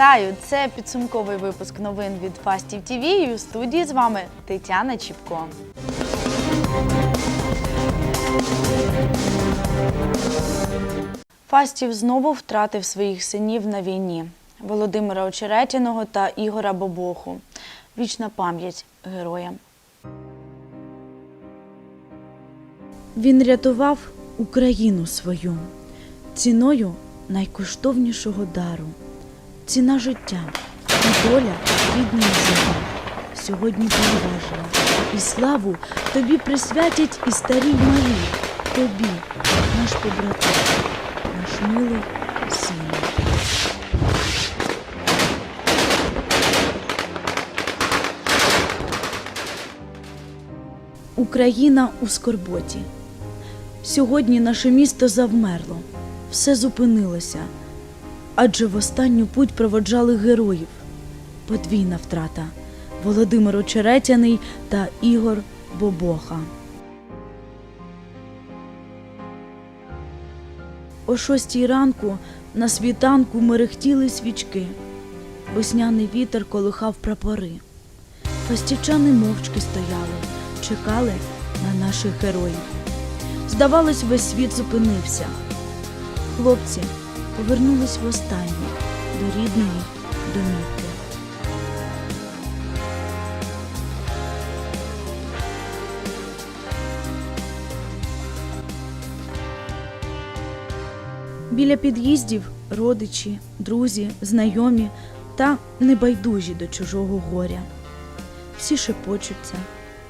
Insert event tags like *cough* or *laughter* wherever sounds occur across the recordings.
Вітаю! Це підсумковий випуск новин від Фастів ТВ і у студії з вами Тетяна Чіпко. Фастів знову втратив своїх синів на війні Володимира Очеретяного та Ігора Бобоху. Вічна пам'ять героям. Він рятував Україну свою ціною найкоштовнішого дару. Ціна життя і доля рідної землі. Сьогодні переважила. І славу тобі присвятять і старі малі. Тобі, наш побратим, наш милий син. Україна у скорботі. Сьогодні наше місто завмерло, все зупинилося, адже в останню путь проводжали героїв. Подвійна втрата Володимир Очеретяний та Ігор Бобоха. О шостій ранку на світанку мерехтіли свічки. Весняний вітер колихав прапори. Фастівчани мовчки стояли, чекали на наших героїв. Здавалось, весь світ зупинився. Хлопці повернулись востаннє до рідної домівки. Біля під'їздів родичі, друзі, знайомі та небайдужі до чужого горя. Всі шепочуться,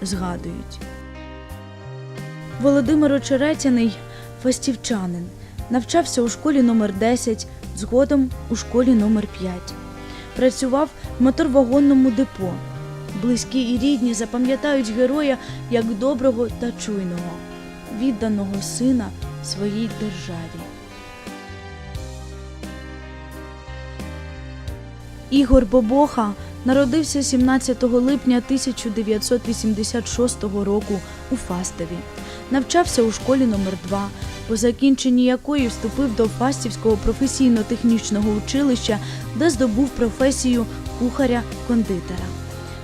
згадують. Володимир Очеретяний фастівчанин, навчався у школі номер 10, згодом у школі номер 5. Працював в моторвагонному депо. Близькі і рідні запам'ятають героя як доброго та чуйного, відданого сина своїй державі. Ігор Бобоха народився 17 липня 1986 року у Фастові. Навчався у школі номер 2 по закінченні якої вступив до Фастівського професійно-технічного училища, де здобув професію кухаря-кондитера.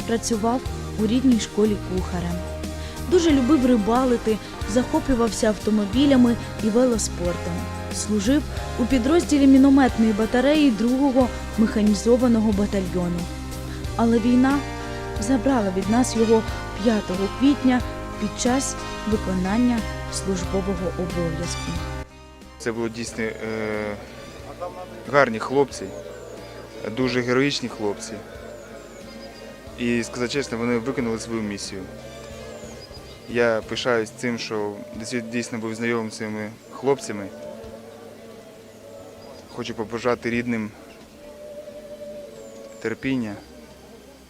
Працював у рідній школі кухарем. Дуже любив рибалити, захоплювався автомобілями і велоспортом. Служив у підрозділі мінометної батареї 2-го механізованого батальйону. Але війна забрала від нас його 5 квітня під час виконання службового обов'язку. Це були дійсно е, гарні хлопці, дуже героїчні хлопці. І сказати чесно, вони виконали свою місію. Я пишаюсь цим, що дійсно був знайомим з цими хлопцями. Хочу побажати рідним терпіння,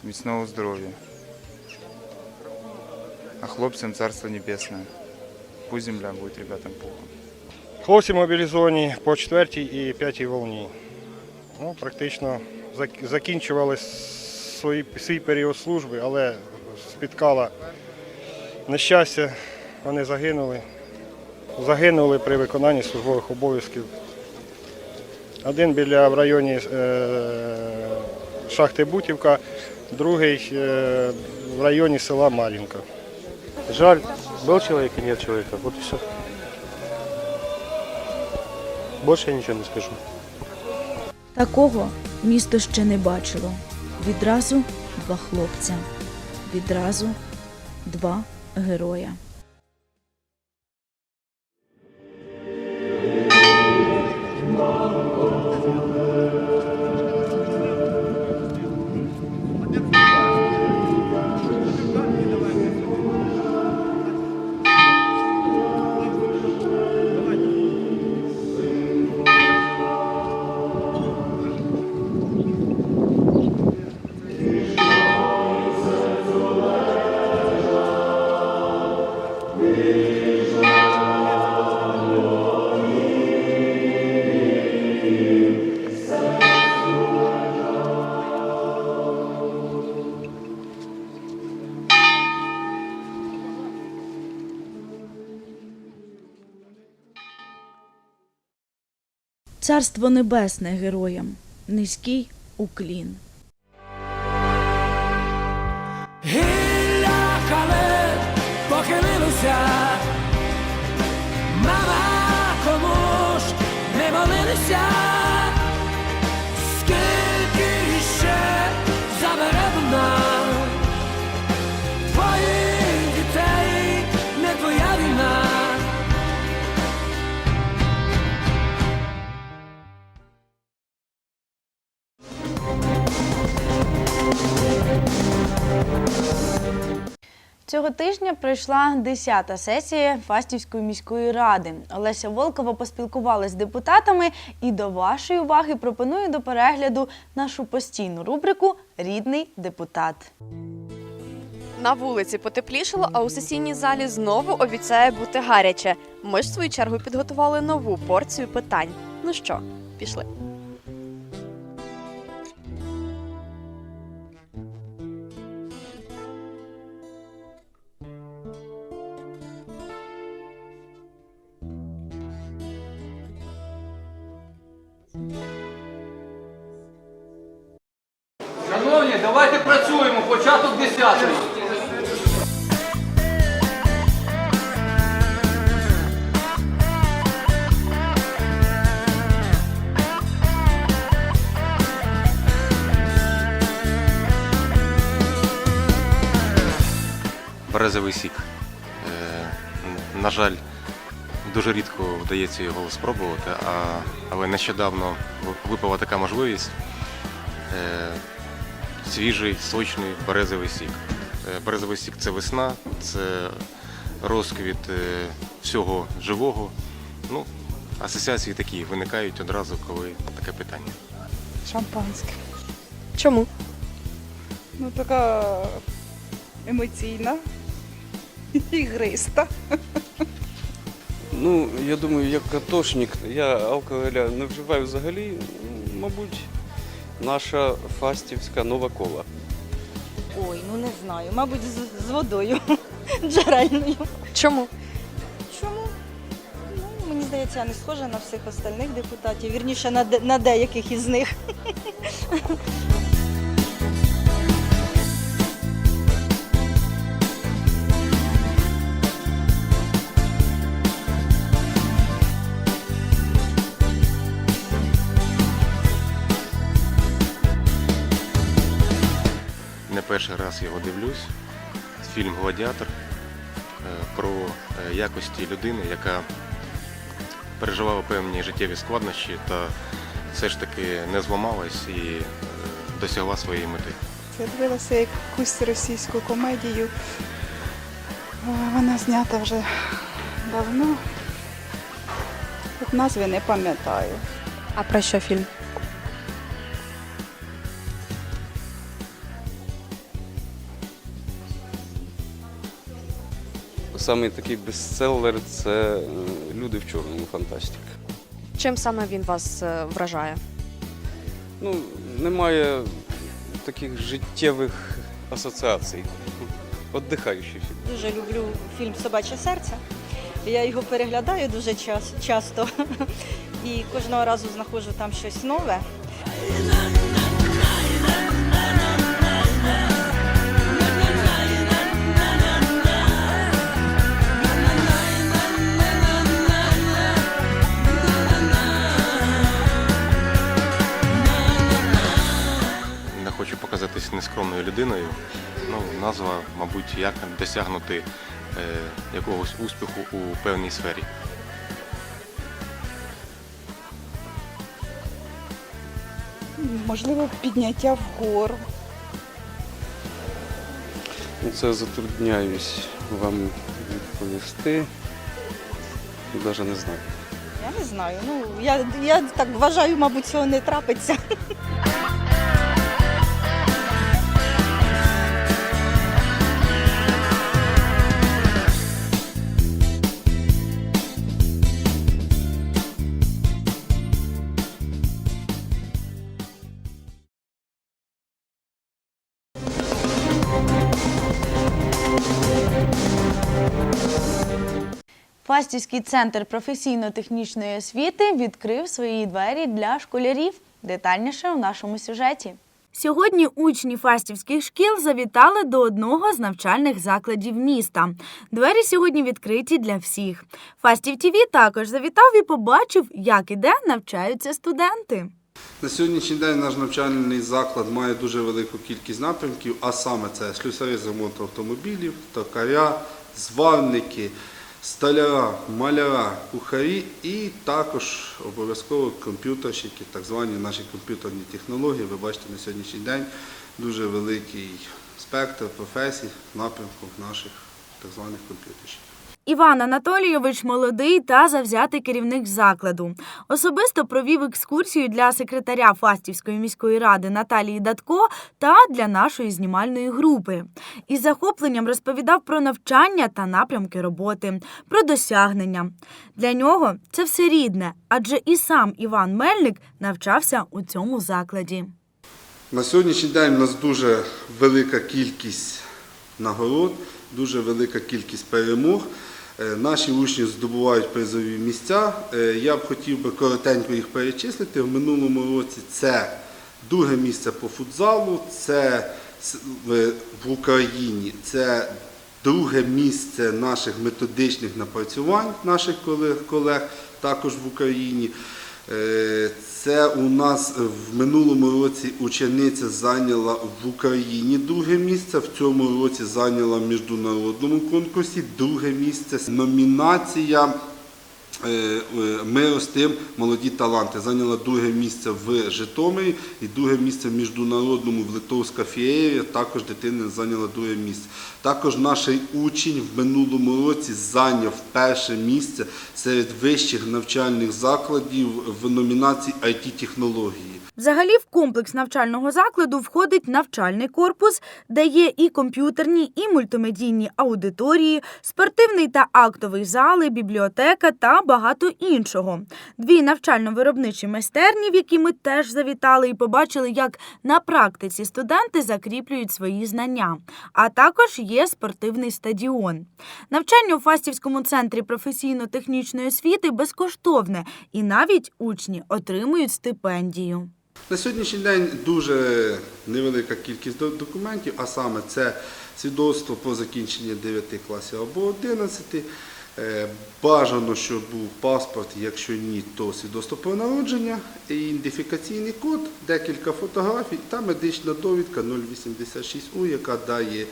міцного здоров'я. А хлопцям царство небесне. Пусть земля буде ребятам пухом. Хлопці мобілізовані по 4 і 5 волні. Ну, практично закінчували свій, свій період служби, але спіткала нещастя, вони загинули. Загинули при виконанні службових обов'язків. Один біля в районі е, шахти Бутівка, другий е, в районі села Малінка. Жаль, был человек и нет человека. Вот и все. Больше я ничего не скажу. Такого місто ще не бачило. Відразу два хлопця, відразу два героя. Царство небесне героям, низький уклін. Цього тижня пройшла 10-та сесія Фастівської міської ради. Олеся Волкова поспілкувалася з депутатами і до вашої уваги пропоную до перегляду нашу постійну рубрику Рідний депутат. На вулиці потеплішало, а у сесійній залі знову обіцяє бути гаряче. Ми ж в свою чергу підготували нову порцію питань. Ну що, пішли. 10-ї. Березовий сік. Е, на жаль, дуже рідко вдається його спробувати, але нещодавно випала така можливість. Е, Свіжий, сочний березовий сік. Е, Березовий сік це весна, це розквіт е, всього живого. Ну, асоціації такі виникають одразу, коли таке питання. Шампанське. Чому? Ну, така емоційна, ігриста. Ну, я думаю, як катошник, я алкоголя не вживаю взагалі. Мабуть, наша фастівська нова кола. Ой, ну не знаю. Мабуть, з, з водою *laughs* джерельною. Чому? Чому? Ну, мені здається, я не схожа на всіх остальних депутатів, вірніше на, де- на деяких із них. *laughs* перший раз його дивлюсь. Фільм Гладіатор е, про е, якості людини, яка переживала певні життєві складнощі та все ж таки не зламалась і е, досягла своєї мети. Я дивилася якусь російську комедію. Вона знята вже давно. От назви не пам'ятаю. А про що фільм? Саме такий бестселер це е, Люди в чорному фантастика. Чим саме він вас е, вражає? Ну, немає таких життєвих асоціацій. Отдихаючий фільм. Дуже люблю фільм Собаче серце. Я його переглядаю дуже час, часто *laughs* і кожного разу знаходжу там щось нове. Показатись людиною. Ну, назва, мабуть, як досягнути е, якогось успіху у певній сфері. Можливо, підняття вгору. Ну, Це затрудняюсь вам відповісти. Навіть не знаю. Я не знаю. Ну, я, я так вважаю, мабуть, цього не трапиться. Фастівський центр професійно-технічної освіти відкрив свої двері для школярів. Детальніше у нашому сюжеті. Сьогодні учні фастівських шкіл завітали до одного з навчальних закладів міста. Двері сьогодні відкриті для всіх. Фастів ТІВІ також завітав і побачив, як і де навчаються студенти. На сьогоднішній день наш навчальний заклад має дуже велику кількість напрямків, а саме це слюсари з ремонту автомобілів, токаря, зварники, столяра, маляра, кухарі і також обов'язково комп'ютерщики, так звані наші комп'ютерні технології. Ви бачите на сьогоднішній день дуже великий спектр професій, напрямку наших так званих комп'ютерщиків. Іван Анатолійович молодий та завзятий керівник закладу. Особисто провів екскурсію для секретаря Фастівської міської ради Наталії Датко та для нашої знімальної групи. Із захопленням розповідав про навчання та напрямки роботи, про досягнення. Для нього це все рідне, адже і сам Іван Мельник навчався у цьому закладі. На сьогоднішній день у нас дуже велика кількість нагород, дуже велика кількість перемог. Е, Наші учні здобувають призові місця. Е, Я б хотів би коротенько їх перечислити. В минулому році це друге місце по футзалу, це в Україні, це друге місце наших методичних напрацювань, наших колег також в Україні. Е, Це у нас в минулому році учениця зайняла в Україні друге місце, в цьому році зайняла в міжнародному конкурсі друге місце. Номінація е, е, Ми ростим молоді таланти. Зайняла друге місце в Житомирі і друге місце в міжнародному в Литовська фієрія. Також дитина зайняла друге місце. Також наш учень в минулому році зайняв перше місце серед вищих навчальних закладів в номінації it технології Взагалі, в комплекс навчального закладу входить навчальний корпус, де є і комп'ютерні, і мультимедійні аудиторії, спортивний та актовий зали, бібліотека та багато іншого. Дві навчально-виробничі майстерні, в які ми теж завітали і побачили, як на практиці студенти закріплюють свої знання. А також є спортивний стадіон. Навчання у Фастівському центрі професійно-технічної освіти безкоштовне, і навіть учні отримують стипендію. На сьогоднішній день дуже невелика кількість документів, а саме це свідоцтво про закінчення 9 класів або 11. Е, Бажано, щоб був паспорт, якщо ні, то свідоцтво про народження, ідентифікаційний код, декілька фотографій та медична довідка 086У, яка дає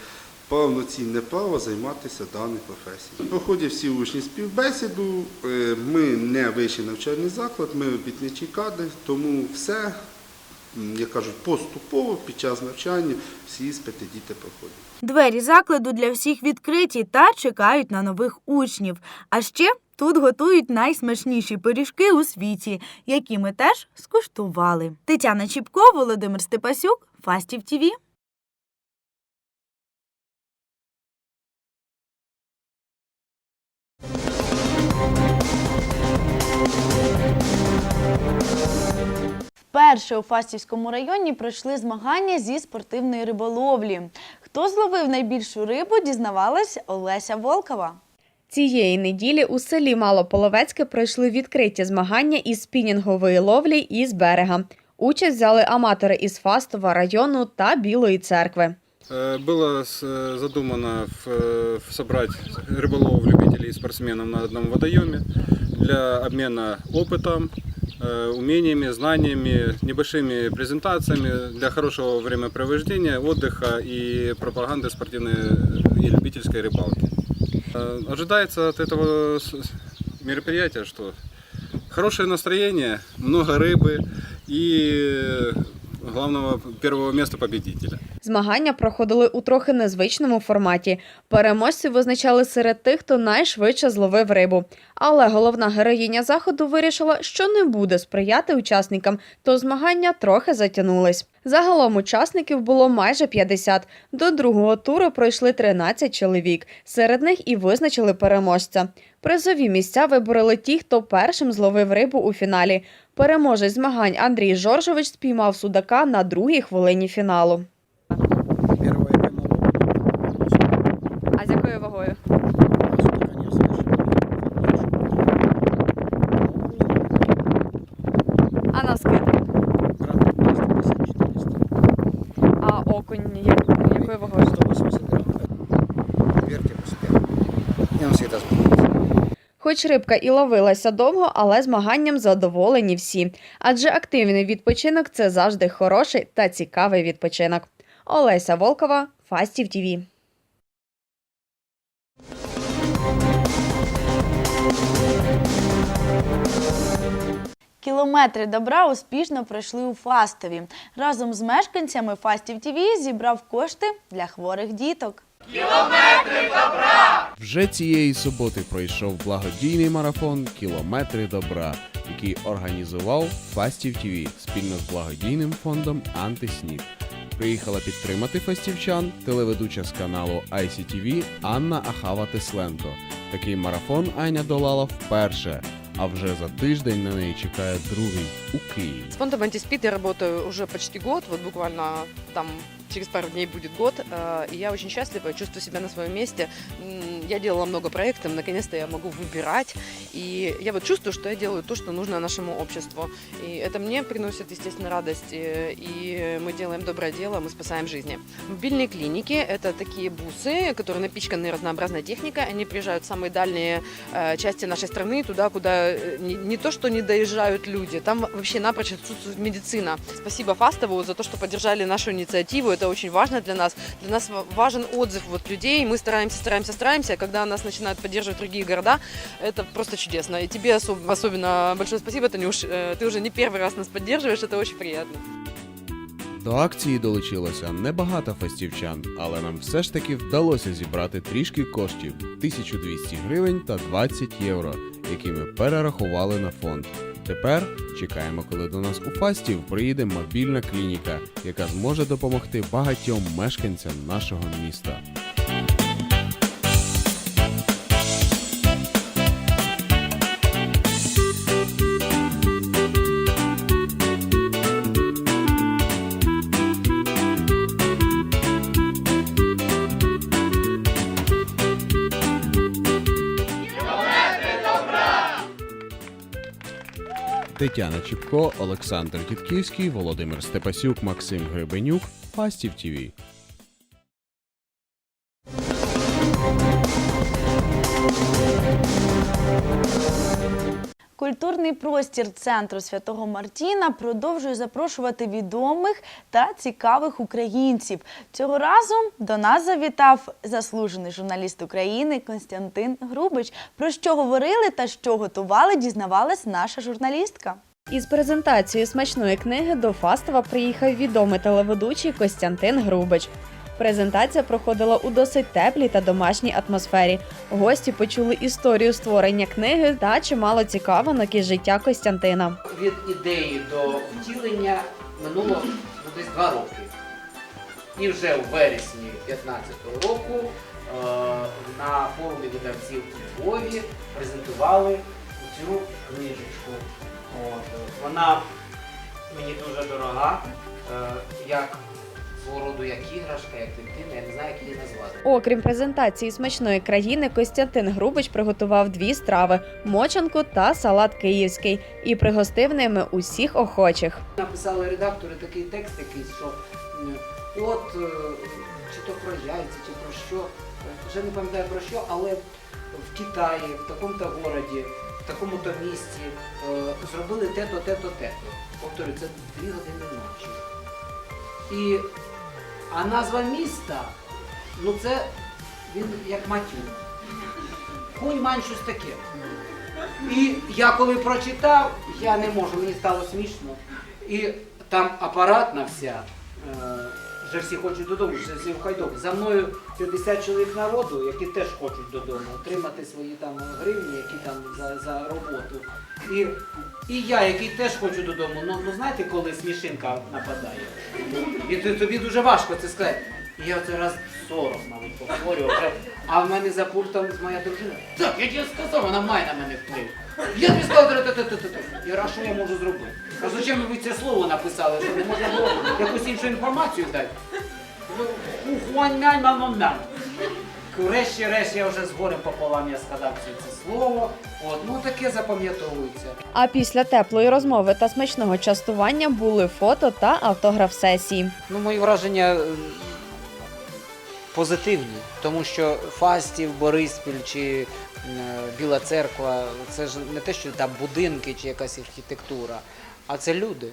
повноцінне право займатися даною професією. Проходять всі учні співбесіду. Е, Ми не вищий навчальний заклад, ми робітничі кадри, тому все, як кажуть, поступово під час навчання всі іспити діти проходять. Двері закладу для всіх відкриті та чекають на нових учнів. А ще тут готують найсмачніші пиріжки у світі, які ми теж скуштували. Тетяна Чіпко, Володимир Степасюк, Фастів ТІВІ. Вперше у Фастівському районі пройшли змагання зі спортивної риболовлі. Хто зловив найбільшу рибу, дізнавалась Олеся Волкова. Цієї неділі у селі Малополовецьке пройшли відкриті змагання із спінінгової ловлі із берега. Участь взяли аматори із Фастова району та Білої церкви. Э, Было с- задумано в- э, в собрать рыболовов, любителей и спортсменов на одном водоеме для обмена опытом, э, умениями, знаниями, небольшими презентациями для хорошего времяпровождения, отдыха и пропаганды спортивной и любительской рыбалки. Э, Ожидается от этого с- с- мероприятия, что хорошее настроение, много рыбы и главного первого места победителя. Змагання проходили у трохи незвичному форматі. Переможців визначали серед тих, хто найшвидше зловив рибу. Але головна героїня заходу вирішила, що не буде сприяти учасникам, то змагання трохи затягнулись. Загалом учасників було майже 50. До другого туру пройшли 13 чоловік. Серед них і визначили переможця. Призові місця вибороли ті, хто першим зловив рибу у фіналі. Переможець змагань Андрій Жоржович спіймав судака на другій хвилині фіналу. А з якою вагою? А на скид? Хоч рибка і ловилася довго, але змаганням задоволені всі. Адже активний відпочинок це завжди хороший та цікавий відпочинок. Олеся Волкова, Фастів ТІВІ. Кілометри добра успішно пройшли у Фастові. Разом з мешканцями Фастів ТІВІ зібрав кошти для хворих діток. Вже цієї суботи пройшов благодійний марафон Кілометри добра, який організував Фастів ТВ спільно з благодійним фондом Антиснід. Приїхала підтримати фастівчан телеведуча з каналу ICTV Анна Ахава Тесленко. Такий марафон Аня долала вперше, а вже за тиждень на неї чекає другий у Києві. С фондом антиспид я работаю уже почти год, вот буквально там через пару дней будет год, э, и я очень счастлива, чувствую себя на своем месте. Я делала много проектов, наконец-то я могу выбирать, и я вот чувствую, что я делаю то, что нужно нашему обществу. И это мне приносит, естественно, радость, э, и мы делаем доброе дело, мы спасаем жизни. Мобильные клиники – это такие бусы, которые напичканы разнообразной техникой, они приезжают в самые дальние э, части нашей страны, туда, куда э, не то, что не доезжают люди, там вообще напрочь отсутствует медицина. Спасибо Фастову за то, что поддержали нашу инициативу, это очень важно для нас. Для нас ва- важен отзыв вот людей, мы стараемся, стараемся, стараемся, когда нас начинают поддерживать другие города, это просто чудесно. И тебе особ- особенно большое спасибо, Танюш, Э, ты уже не первый раз нас поддерживаешь, это очень приятно. До акції долучилося небагато фастівчан, але нам все ж таки вдалося зібрати трішки коштів 1200 гривень та 20 євро, які ми перерахували на фонд. Тепер чекаємо, коли до нас у Фастів приїде мобільна клініка, яка зможе допомогти багатьом мешканцям нашого міста. Тетяна Чіпко, Олександр Дідківський, Володимир Степасюк, Максим Гребенюк, Фастів ТІВІ. Культурний простір центру Святого Мартіна продовжує запрошувати відомих та цікавих українців. Цього разу до нас завітав заслужений журналіст України Константин Грубич. Про що говорили та що готували, дізнавалась наша журналістка. Із презентацією смачної книги до Фастова приїхав відомий телеведучий Костянтин Грубич. Презентація проходила у досить теплій та домашній атмосфері. Гості почули історію створення книги та чимало цікавинок із життя Костянтина. від ідеї до втілення минуло ну, десь два роки. І вже у вересні 2015 року е, на форумі видавців у Львові презентували цю книжечку. От, вона мені дуже дорога, е, як свого роду як іграшка, як дитина, я не знаю, як її назвати. Окрім презентації смачної країни, Костянтин Грубич приготував дві страви мочанку та салат київський і пригостив ними усіх охочих. Написали редактори такий текст якийсь, що от е, чи то про яйця, чи про що, вже не пам'ятаю про що, але в Китаї, в такому-то городі, в такому-то місті е, зробили те-то, те-то, те-то. Повторюю, це дві години ночі. І, а назва міста, ну це він як матюк. Кунь-мань щось таке. І я коли прочитав, я не можу, мені стало смішно. І там апаратна вся, е, вже всі хочуть додому, вже всі в хайдок. За мною 50 чоловік народу, які теж хочуть додому, отримати свої там гривні, які там за, за роботу. І, і я, який теж хочу додому. Ну, ну знаєте, коли смішинка нападає? І тобі дуже важко це сказати. І я це раз 40, мабуть, повторював. А в мене за пультом моя дружина. Так, я тебе сказав, вона має на мене вплив. Я тобі сказав, та-та-та-та-та. Я кажу, а що я можу зробити? А зачем ви це слово написали, що не можна було якусь іншу інформацію дати? Ну, ухуань-мянь, мам-мам-мям. Врешті-решт я вже з горем пополам я сказав це слово. От, ну таке запам'ятовується. А після теплої розмови та смачного частування були фото та автограф сесії. Ну, мої враження. е, позитивні, тому що Фастів, Бориспіль чи е, Біла Церква це ж не те, що там будинки чи якась архітектура, а це люди.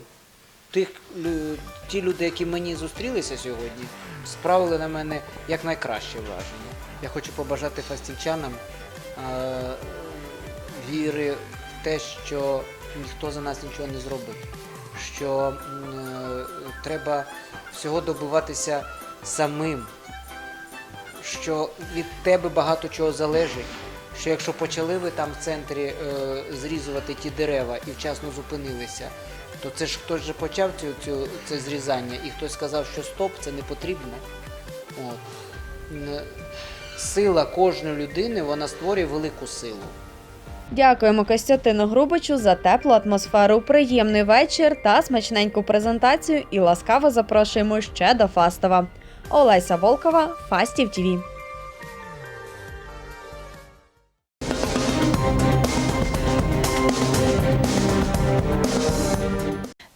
Тих, лю- ті люди, які мені зустрілися сьогодні, справили на мене якнайкраще враження. Я хочу побажати фастівчанам е, віри в те, що ніхто за нас нічого не зробить, що е, треба всього добиватися самим, що від тебе багато чого залежить. Що якщо почали ви там в центрі е, зрізувати ті дерева і вчасно зупинилися, то це ж хтось же почав цю, цю, це зрізання, і хтось сказав, що стоп, це не потрібно. От. Сила кожної людини вона створює велику силу. Дякуємо Костянтину Грубичу за теплу атмосферу, приємний вечір та смачненьку презентацію і ласкаво запрошуємо ще до Фастова. Олеся Волкова, Фастів ТІВІ.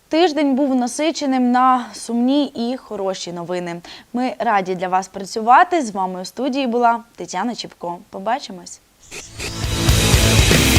Тиждень був насиченим на сумні і хороші новини. Ми раді для вас працювати. З вами у студії була Тетяна Чіпко. Побачимось. Thank